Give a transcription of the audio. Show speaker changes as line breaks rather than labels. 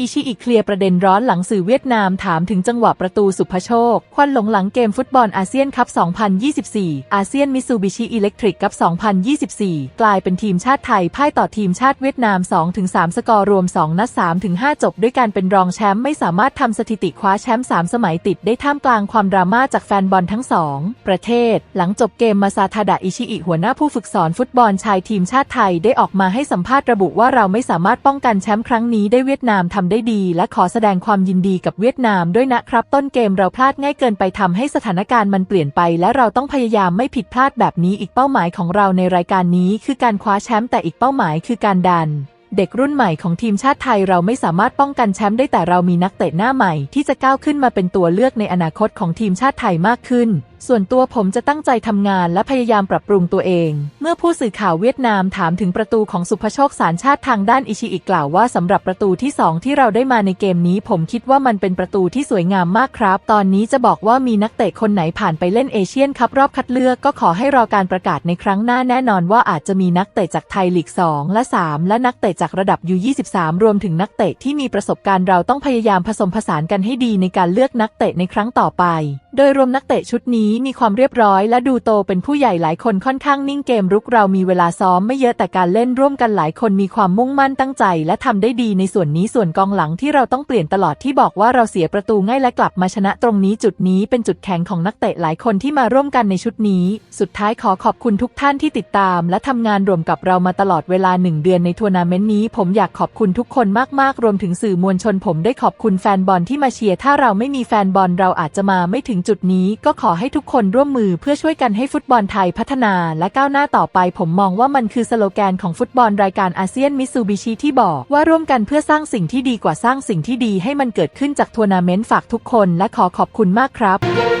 อิชิอิเคลียร์ประเด็นร้อนหลังสื่อเวียดนามถามถึงจังหวะประตูสุภโชค ควันหลงหลังเกมฟุตบอลอาเซียนคัพ 2024 อาเซียนมิซูบิชิอิเล็กทริกคัพ 2024 กลายเป็นทีมชาติไทยพ่ายต่อทีมชาติเวียดนาม 2-3 สกอร์รวม 2 นัด 3-5 จบ ด้วยการเป็นรองแชมป์ไม่สามารถทำสถิติคว้าแชมป์ 3 สมัยติดได้ท่ามกลางความดราม่าจากแฟนบอลทั้งสองประเทศ หลังจบเกมมาซาทาดะอิชิอิหัวหน้าผู้ฝึกสอนฟุตบอลชายทีมชาติไทยได้ออกมาให้สัมภาษณ์ระบุว่าเราไม่สามารถป้องกันแชมป์ครั้งนี้ได้เวียดนามทำได้ดีและขอแสดงความยินดีกับเวียดนามด้วยนะครับ ต้นเกมเราพลาดง่ายเกินไปทำให้สถานการณ์มันเปลี่ยนไป และเราต้องพยายามไม่ผิดพลาดแบบนี้อีกเป้าหมายของเราในรายการนี้ คือการคว้าแชมป์แต่อีกเป้าหมายคือการดัน เด็กรุ่นใหม่ของทีมชาติไทยเราไม่สามารถป้องกันแชมป์ได้แต่เรามีนักเตะหน้าใหม่ ที่จะก้าวขึ้นมาเป็นตัวเลือกในอนาคตของทีมชาติไทยมากขึ้นส่วนตัวผมจะตั้งใจทำงานและพยายามปรับปรุงตัวเอง เมื่อผู้สื่อข่าวเวียดนามถามถึงประตูของสุภโชคสารชาติทางด้านอิชิอิกล่าวว่าสำหรับประตูที่ 2 ที่เราได้มาในเกมนี้ ผมคิดว่ามันเป็นประตูที่สวยงามมากครับ ตอนนี้จะบอกว่ามีนักเตะคนไหนผ่านไปเล่นเอเชียนคัพรอบคัดเลือกก็ขอให้รอการประกาศในครั้งหน้าแน่นอนว่าอาจจะมีนักเตะจากไทยลีก 2 และ 3 และนักเตะจากระดับ U23 รวมถึงนักเตะที่มีประสบการณ์เราต้องพยายามผสมผสานกันให้ดีในการเลือกนักเตะในครั้งต่อไป โดยรวมนักเตะชุดนี้มีความเรียบร้อยและดูโตเป็นผู้ใหญ่หลายคนค่อนข้างนิ่งเกมรุกเรามีเวลาซ้อมไม่เยอะแต่การเล่นร่วมกันหลายคนมีความมุ่งมั่นตั้งใจ และทำได้ดีในส่วนนี้ส่วนกองหลังที่เราต้องเปลี่ยนตลอดที่บอกว่าเราเสียประตูง่ายและกลับมาชนะตรงนี้จุดนี้เป็นจุดแข็งของนักเตะหลายคนที่มาร่วมกันในชุดนี้ สุดท้ายขอขอบคุณทุกท่านที่ติดตาม และทำงานรวมกับเรามาตลอดเวลาหนึ่งเดือนในทัวร์นาเมนต์นี้ ผมอยากขอบคุณทุกคนมากๆ รวมถึงสื่อมวลชนผมได้ขอบคุณแฟนบอลที่มาเชียร์ถ้าเราไม่มีแฟนบอลเราอาจจะมาไม่ถึงจุดนี้ก็ขอให้ทุกคนร่วมมือเพื่อช่วยกันให้ฟุตบอลไทยพัฒนาและก้าวหน้าต่อไป ผมมองว่ามันคือสโลแกนของฟุตบอลรายการอาเซียนมิซูบิชิที่บอกว่าร่วมกันเพื่อสร้างสิ่งที่ดีกว่าสร้างสิ่งที่ดีให้มันเกิดขึ้นจากทัวร์นาเมนต์ฝากทุกคน และขอขอบคุณมากครับ